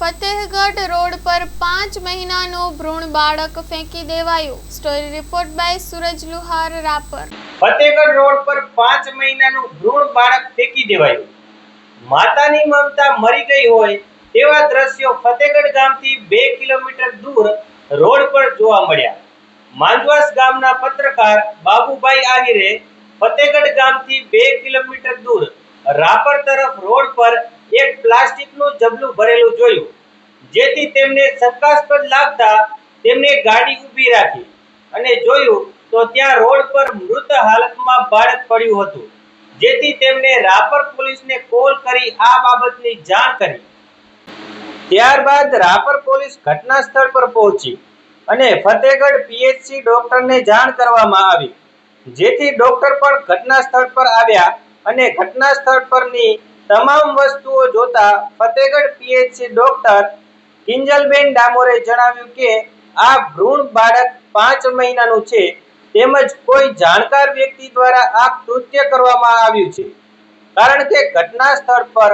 Fatehgarh road પર પાંચ મહિનાનું ભ્રૂણ બાળક ફેંકી દેવાયું. Story report by Suraj Luhar, Rapar. Fatehgarh road પર પાંચ મહિનાનું ભ્રૂણ બાળક ફેંકી દેવાયું. માતાની મમતા મરી ગઈ હોય તેવા દ્રશ્યો ફતેહગઢ ગામથી બે કિલોમીટર દૂર રોડ પર જોવા મળ્યા. માંજવાસ ગામના પત્રકાર બાબુભાઈ આહિરે ફતેહગઢ ગામથી બે કિલોમીટર દૂર રાપર તરફ રોડ પર એક પ્લાસ્ટિકનું જબલું ભરેલું જોયું. જેથી તેમને શંકાસ્પદ લાગતા તેમને ગાડી ઊભી રાખી અને જોયું તો ત્યાં રોડ પર મૃત હાલતમાં બાળક પડ્યું હતું. જેથી તેમને રાપર પોલીસને કોલ કરી આ બાબતની જાણ કરી. ત્યારબાદ રાપર પોલીસ ઘટના સ્થળ પર પહોંચી અને ફતેગઢ પીએચસી ડોક્ટરને જાણ કરવામાં આવી. જેથી ડોક્ટર પણ ઘટના સ્થળ પર આવ્યા અને ઘટના સ્થળ પરની તમામ વસ્તુઓ જોતા ફતેગઢ પીએચસી ડોક્ટર કિંજલબેન ડામોરે જણાવ્યું કે, આ ભ્રૂણ બાળક પાંચ મહિનાનું છે. તેમજ કોઈ જાણકાર વ્યક્તિ દ્વારા આ કૃત્ય કરવામાં આવ્યું છે. કારણ કે ઘટના સ્થળ પર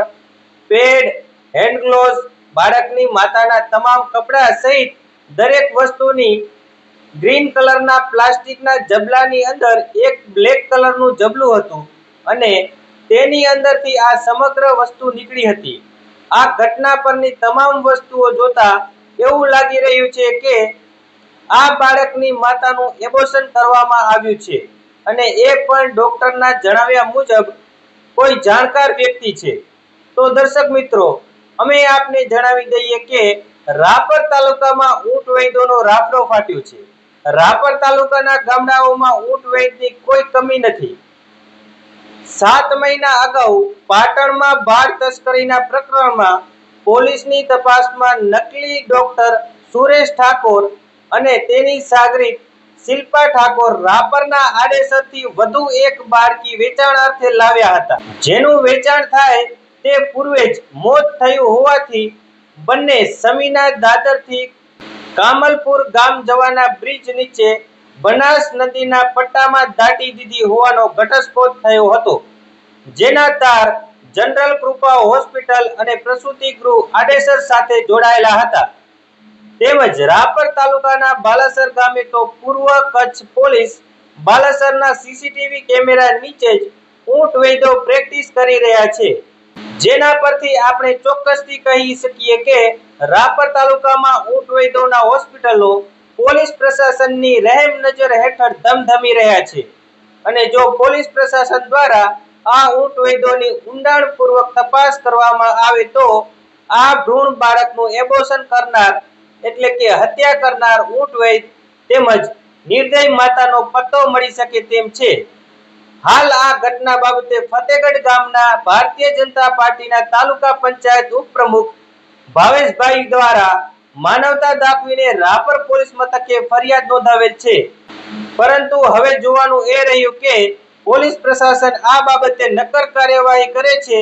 પેડ, હેન્ડ ગ્લોવ્સ, બાળકની માતાના તમામ કપડાં સહિત દરેક વસ્તુની ગ્રીન કલરના પ્લાસ્ટિકના જબલાની અંદર એક બ્લેક કલરનું જબલું હતું. અને તેની અંદરથી આ સમગ્ર વસ્તુ નીકળી હતી. આ ઘટના પરની તમામ વસ્તુઓ જોતા એવું લાગી રહ્યું છે કે આ બાળકની માતાનું એબોશન કરવામાં આવ્યું છે અને એ પણ ડોક્ટરના જણાવ્યા મુજબ કોઈ જાણકાર વ્યક્તિ છે. તો દર્શક મિત્રો, અમે આપને જણાવી દઈએ કે રાપર તાલુકામાં ઊંટ વૈદોનો રાફડો ફાટ્યો છે. રાપર તાલુકાના ગામડાઓમાં ઊંટ વૈદની કોઈ કમી નથી. સાત મહિના અગાઉ પાટણમાં બાળ તસ્કરીના પ્રકરણમાં પોલીસની તપાસમાં નકલી ડોક્ટર સુરેશ ઠાકોર અને તેની સાગરીત શિલ્પા ઠાકોર રાપરના આડેસરથી વધુ એક બાળકી વેચાણ અર્થે લાવ્યા હતા. જેનું વેચાણ થાય તે પૂર્વે જ મોત થયું હોવાથી બંને સમીના દાદરથી કામલપુર ગામ જવાના બ્રિજ નીચે બનાસ નદીના પટ્ટામાં દાટી દીધી હોવાનો ઘટસ્ફોટ થયો હતો. જેના તાર જનરલ કૃપા હોસ્પિટલ અને પ્રસૂતિ ગૃહ આડેસર સાથે જોડાયેલા હતા. તેમજ રાપર તાલુકાના બાલાસર ગામે તો પૂર્વ કચ્છ પોલીસ બાલાસરના સીસીટીવી કેમેરા નીચે જ ઊંટ વૈદો પ્રેક્ટિસ કરી રહ્યા છે. જેના પરથી આપણે ચોક્કસથી કહી શકીએ કે રાપર તાલુકામાં ઊંટ વૈદોના હોસ્પિટલો પોલીસ પ્રશાસનની રહેમ નજર હેઠળ ધમધમી રહ્યા છે. અને જો પોલીસ પ્રશાસન દ્વારા આ ઊંટ વૈદોની ઊંડાણપૂર્વક તપાસ કરવામાં આવે તો આ ભ્રૂણ બાળકનું એબોશન કરનાર એટલે કે હત્યા કરનાર ઊંટ વૈદ તેમજ નિર્દય માતાનો પત્તો મળી શકે તેમ છે. હાલ આ ઘટના બાબતે ફતેગઢ ગામના ભારતીય જનતા પાર્ટીના તાલુકા પંચાયત ઉપપ્રમુખ ભાવેશભાઈ દ્વારા માનવતા દાખવીને રાપર પોલીસ મથકે ફરિયાદ નોંધાવેલ છે. પરંતુ હવે જોવાનું એ રહ્યું કે પોલીસ પ્રશાસન આ બાબતે નક્કર કાર્યવાહી કરે છે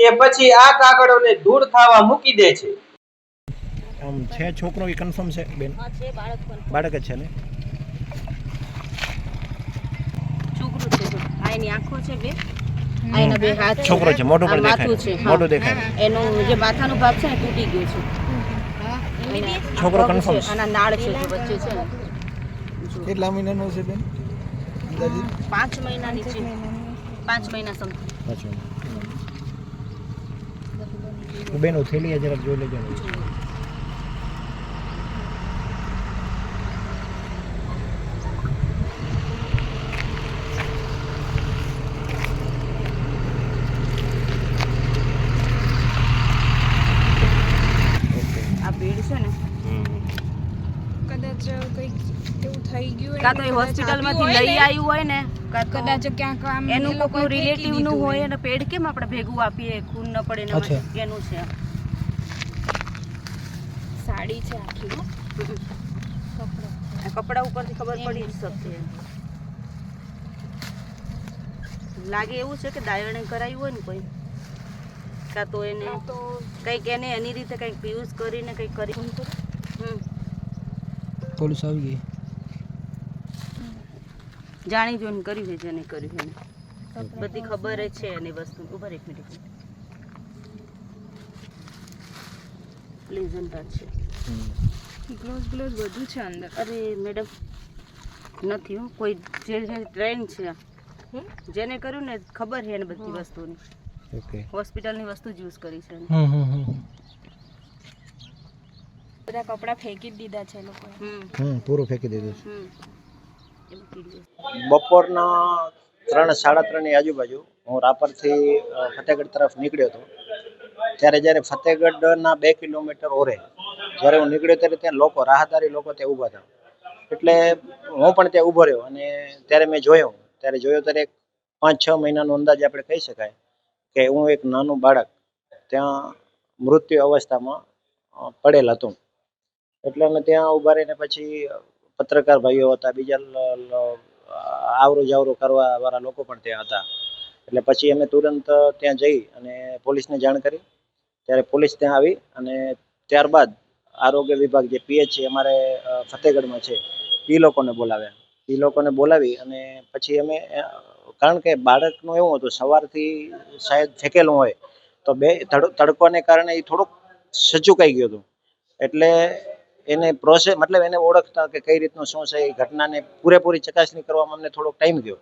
કે પછી આ કાગળોને દૂર થવા મૂકી દે છે. આમ છે છોકરો એ કન્ફર્મ છે બેન? હા છે બાળક પણ બાળક જ છે ને? છોકરો છે જો. આ એની આંખો છે બે આ એના બે હાથ છોકરો છે મોઢું પણ દેખાય મોઢું દેખાય એનું જે માથાનો ભાગ છે ને તૂટી ગયો છે. છોકરો કન્ફર્મ છે, અને નાળ છે જે વચ્ચે છે ને. કેટલા મહિનાનો છે બેન? અંદાજિત? પાંચ મહિનાની છે. પાંચ મહિના સમથિંગ. પાછું બેન ઉથેલી થેલી જરાક જોઈ લેજો ને. આ ભીડ છે ને કદાચ કંઈક એવું થઈ ગયું કાં તો એ હોસ્પિટલમાંથી લઈ આવ્યું હોય ને કદાચ ક્યાંક આમ એનું કોઈનું ફેંકી રિલેટિવનું હોય અને પેડ કેમ આપણે ભેગું આપીએ? ખૂન ન પડે એનું છે. સાડી છે આખી કપડા. ઉપરથી ખબર પડી જ શકશે લાગે એવું છે કે દાયણે કરાયું હોય ને કોઈ? કાં તો એને કંઈક એને એની રીતે કંઈક પિયુઝ કરીને કંઈક કરી હમ. પોલીસ આવી ગઈ. જાણી જોઈને કર્યું છે જેને કર્યું એને બધી ખબર જ છે એની વસ્તુ. ઊભા એક મિનિટ. પ્લેઝન્ટા છે. ગ્લોઝ ગ્લોઝ બધું છે અંદર. અરે મેડમ નથી હો કોઈ જે જે ટ્રેન છે. જેને કર્યું ને ખબર છે એને બધી વસ્તુની. ઓકે. હોસ્પિટલની વસ્તુ જ યુઝ કરી છે. હમ હમ હમ. બધા કપડાં ફેંકી જ દીધા છે લોકોએ. હમ. હમ પૂરું ફેંકી દીધું છે. બપોરના ત્રણ, સાડા ત્રણની આજુબાજુ હું રાપરથી ફતેહગઢ તરફ નીકળ્યો હતો. ત્યારે જ્યારે ફતેહગઢના બે કિલોમીટર ઓરે, જ્યારે હું નીકળ્યો ત્યારે ત્યાં લોકો, રાહદારી લોકો ત્યાં ઊભા હતા. એટલે હું પણ ત્યાં ઊભો રહ્યો અને ત્યારે મેં જોયો. ત્યારે જોયો ત્યારે પાંચ, છ મહિનાનો અંદાજ આપણે કહી શકાય કે હું એક નાનું બાળક ત્યાં મૃત્યુ અવસ્થામાં પડેલ હતું. એટલે અમે ત્યાં ઊભા રહીને પછી પત્રકાર ભાઈઓ હતા, બીજા આવરો જાવરો કરવા વાળા લોકો પણ ત્યાં હતા. એટલે પછી અમે તુરંત ત્યાં જઈ અને પોલીસને જાણ કરી. ત્યારે પોલીસ ત્યાં આવી અને ત્યારબાદ આરોગ્ય વિભાગ જે પીએચ છે અમારે ફતેહગઢમાં છે એ લોકોને બોલાવ્યા. એ લોકોને બોલાવી અને પછી અમે કારણ કે બાળકનું એવું હતું, સવારથી શાયદ ફેંકેલું હોય, તો બે, તડ- તડકોને કારણે એ થોડુંક સચુકાઈ ગયું હતું. એટલે એને પ્રોસેસ મતલબ એને ઓળખતા કે કઈ રીતનું શું છે એ ઘટનાને પૂરેપૂરી ચકાસણી કરવામાં અમને થોડોક ટાઈમ ગયો.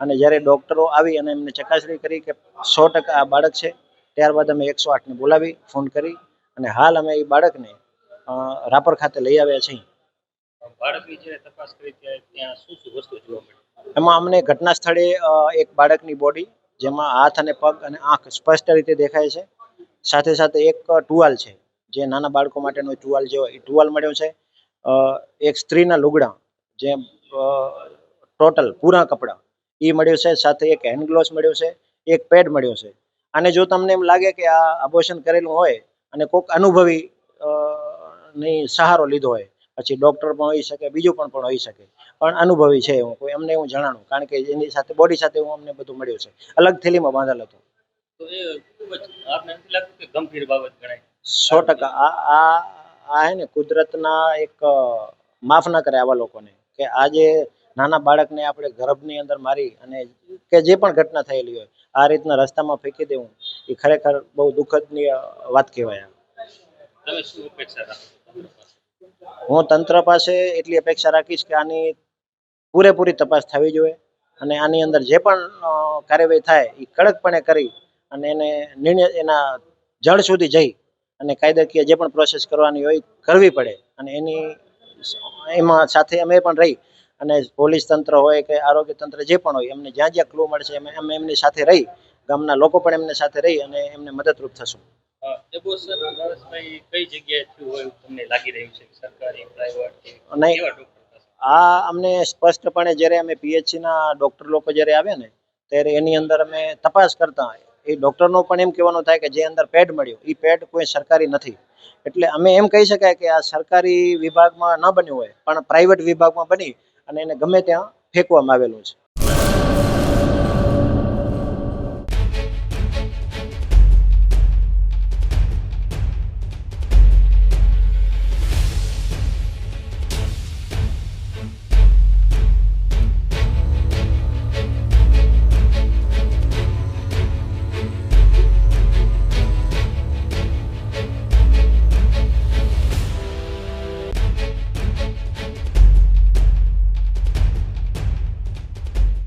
અને જ્યારે ડૉક્ટરો આવી અને એમને ચકાસણી કરી કે સો ટકા આ બાળક છે ત્યારબાદ અમે એકસો આઠને બોલાવી ફોન કરી અને હાલ અમે એ બાળકને રાપર ખાતે લઈ આવ્યા છીએ. એમાં અમને ઘટના સ્થળે એક બાળકની બોડી જેમાં હાથ અને પગ અને આંખ સ્પષ્ટ રીતે દેખાય છે. સાથે સાથે એક ટુવાલ છે. જે નાના બાળકો માટેનો ટુવાલ જે હોય એ ટુવાલ મળ્યો છે. એક સ્ત્રીના લુગડા, જે ટોટલ પૂરા કપડાં, એ મળ્યું છે. સાથે એક હેન્ડ ગ્લોવ્સ મળ્યો છે. એક પેડ મળ્યો છે. અને જો તમને એમ લાગે કે આ અબોર્શન કરેલું હોય અને કોઈક અનુભવી ની સહારો લીધો હોય, પછી ડૉક્ટર પણ હોઈ શકે, બીજું પણ પણ હોઈ શકે. પણ અનુભવી છે હું કોઈ એમને હું જણાણું, કારણ કે એની સાથે બોડી સાથે હું અમને બધું મળ્યું છે. અલગ થેલીમાં બાંધેલ હતું. તો એ ખૂબ જ, આપને લાગતું કે ગંભીર બાબત ગણાય. સો ટકા. આ આ આ હે ને કુદરતના એક માફ ના કરે આવા લોકોને કે આજે નાના બાળકને આપણે ગર્ભની અંદર મારી અને કે જે પણ ઘટના થયેલી હોય આ રીતના રસ્તામાં ફેંકી દેવું એ ખરેખર બહુ દુઃખદની વાત કહેવાય હું તંત્ર પાસે એટલી અપેક્ષા રાખીશ કે આની પૂરેપૂરી તપાસ થવી જોઈએ અને આની અંદર જે પણ કાર્યવાહી થાય એ કડકપણે કરી અને એને નિર્ણય એના જળ સુધી જઈ અને કાયદાકીય જે પણ પ્રોસેસ કરવાની હોય કરવી પડે. અને એની એમાં સાથે અમે પણ રહી. અને પોલીસ તંત્ર હોય કે આરોગ્ય તંત્ર જે પણ હોય એમને જ્યાં જ્યાં ક્લુ મળશે અમે અમે એમની સાથે રહી. ગામના લોકો પણ એમની સાથે રહી અને એમને મદદરૂપ થશું. એબોર્શન કઈ જગ્યાએ એવું તમને લાગી રહ્યું છે? સરકારી પ્રાઇવેટ કે નહીં. કેવા ડોક્ટર પાસે? આ અમને સ્પષ્ટપણે જ્યારે અમે પીએચસીના ડૉક્ટર લોકો જ્યારે આવે ને ત્યારે એની અંદર અમે તપાસ કરતા એ ડૉક્ટરનો પણ એમ કહેવાનું થાય કે જે અંદર પેડ મળ્યો એ પેડ કોઈ સરકારી નથી. એટલે અમે એમ કહી શકાય કે આ સરકારી વિભાગમાં ન બન્યું હોય, પણ પ્રાઇવેટ વિભાગમાં બની અને એને ગમે ત્યાં ફેંકવામાં આવેલું છે.